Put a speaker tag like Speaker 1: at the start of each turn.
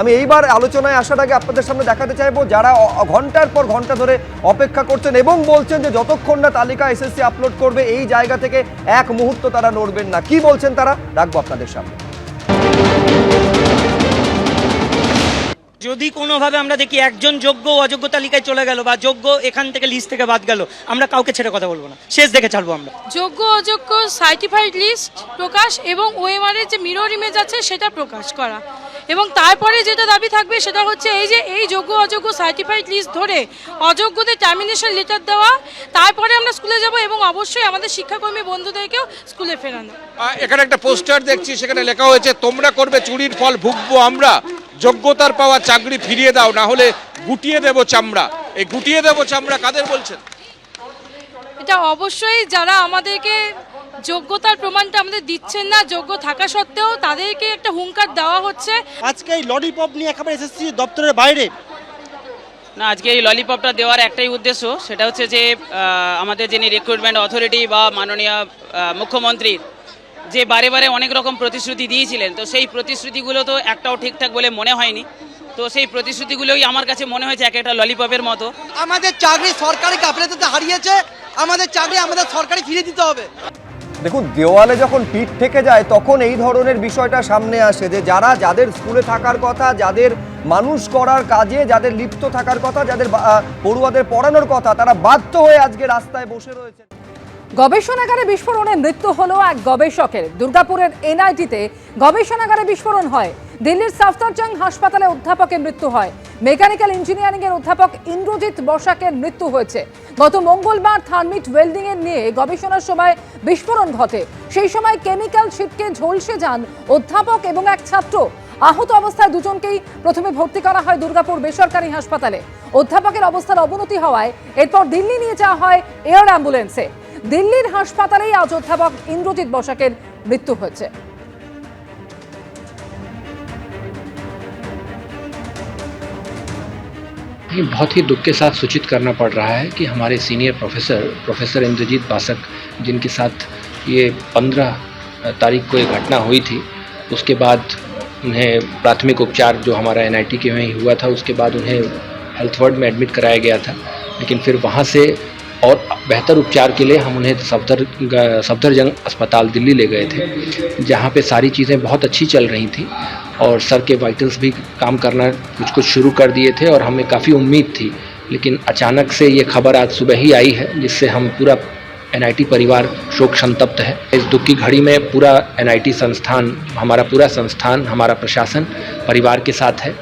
Speaker 1: আমি এইবার আলোচনায় আসার আগে আপনাদের সামনে দেখাতে চাইব যারা ঘণ্টার পর ঘণ্টা ধরে অপেক্ষা করছেন এবং বলছেন যে যতক্ষণ না তালিকা এসএসসি আপলোড করবে এই জায়গা থেকে এক মুহূর্ত তারা নড়বেন না। কি বলছেন তারা? রাখব আপনাদের সামনে।
Speaker 2: যদি কোনোভাবে আমরা দেখি একজন যোগ্য অযোগ্য তালিকায় চলে গেল বা যোগ্য এখান থেকে লিস্ট থেকে বাদ গেল আমরা কাউকে ছেড়ে কথা বলব না। শেষ দেখে ছাড়বো আমরা।
Speaker 3: যোগ্য অযোগ্য সার্টিফাইড লিস্ট প্রকাশ এবং ওএমআর এর যে মিরর ইমেজ আছে সেটা প্রকাশ করা। এবং তারপরে যেটা দাবি থাকবে সেটা হচ্ছে এই যে এই যোগ্য অযোগ্য সার্টিফাইড লিস্ট ধরে অযোগ্যদের টার্মিনেশন লেটার দেওয়া তারপরে আমরা স্কুলে যাব এবং অবশ্যই আমাদের শিক্ষাকর্মী বন্ধুদেরকেও স্কুলে ফেরানো।
Speaker 4: এখানে একটা পোস্টার দেখছি সেখানে লেখা হয়েছে তোমরা করবে চুরির ফল ভুগবো আমরা। যোগ্যতার পাওয়া চাকরি ফিরিয়ে দাও না হলে গুটিয়ে দেব চামড়া। এই গুটিয়ে দেব চামড়া কাদের বলছেন?
Speaker 3: এটা অবশ্যই যারা আমাদেরকে যোগ্যতার প্রমাণটা আমাদের দিচ্ছেন না যোগ্য থাকা সত্ত্বেও তাদেরকে একটা হুঙ্কার দেওয়া হচ্ছে।
Speaker 2: আজকে এই ললিপপ নিয়ে একেবারে এসএসসি দপ্তরের বাইরে।
Speaker 5: না আজকে এই ললিপপটা দেওয়ার একটাই উদ্দেশ্য সেটা হচ্ছে যে আমাদের যিনি রিক্রুটমেন্ট অথরিটি বা মাননীয় আহ, মুখ্যমন্ত্রী যে বারে বারে অনেক রকম প্রতিশ্রুতি দিয়েছিলেন তো সেই প্রতিশ্রুতিগুলো তো একটাও ঠিকঠাক বলে মনে হয়নি। তো সেই প্রতিশ্রুতিগুলোই আমার কাছে মনে হয়েছে এক একটা ললিপপের মতো।
Speaker 6: আমাদের চাকরি সরকারি গাফিলতিতে হারিয়েছে আমাদের চাকরি আমাদের সরকারি ফিরে দিতে হবে।
Speaker 1: দেখুন, দেওয়ালে যখন পিঠ থেকে যায়, তখন এই ধরনের বিষয়টা সামনে আসে যে যারা যাদের স্কুলে থাকার কথা, যাদের মানুষ করার কাজে, যাদের লিপ্ত থাকার কথা, যাদের পড়ুয়াদের পড়ানোর কথা, তারা বাধ্য হয়ে আজকে রাস্তায় বসে রয়েছে।
Speaker 7: গবেষণাগারে বিস্ফোরণে মৃত্যু হলো এক গবেষকের। দুর্গাপুরের এনআইটিতে গবেষণাগারে বিস্ফোরণ হয়। দিল্লির সাফতারজং হাসপাতালে অধ্যাপকের মৃত্যু হয়। মেকানিক্যাল ইঞ্জিনিয়ারিং এর অধ্যাপক ইন্দ্রজিৎ বসাকের মৃত্যু হয়েছে। গত মঙ্গলবার থার্মিট ওয়েল্ডিং এর নিয়ে গবেষণার সময় বিস্ফোরণ ঘটে। সেই সময় কেমিক্যাল ছিটকে ঝলসে যান অধ্যাপক এবং এক ছাত্র। আহত অবস্থায় দুজনকেই প্রথমে ভর্তি করা হয় দুর্গাপুর বেসরকারি হাসপাতালে। অধ্যাপকের অবস্থার অবনতি হওয়ায় এরপর দিল্লি নিয়ে যাওয়া হয় এয়ার অ্যাম্বুলেন্সে। দিল্লির হাসপাতালেই আজ অধ্যাপক ইন্দ্রজিৎ বসাকের মৃত্যু হয়েছে
Speaker 8: ये बहुत ही दुख के साथ सूचित करना पड़ रहा है कि हमारे senior professor professor Indrajit Basak जिनके साथ ये पंद्रह तारीख को ये घटना हुई थी उसके बाद उन्हें प्राथमिक उपचार जो हमारा एन के वहीं हुआ था उसके बाद उन्हें हेल्थ वार्ड में एडमिट कराया गया था लेकिन फिर वहाँ से और बेहतर उपचार के लिए हम उन्हें सफदर, सफदरजंग अस्पताल दिल्ली ले गए थे, जहाँ पे सारी चीज़ें बहुत अच्छी चल रही थी और सर के वाइटल्स भी काम करना कुछ कुछ शुरू कर दिए थे और हमें काफ़ी उम्मीद थी। लेकिन अचानक से ये खबर आज सुबह ही आई है, जिससे हम पूरा एनआईटी परिवार शोक संतप्त है। इस दुख की घड़ी में पूरा एनआईटी संस्थान, हमारा पूरा संस्थान, हमारा प्रशासन परिवार के साथ है।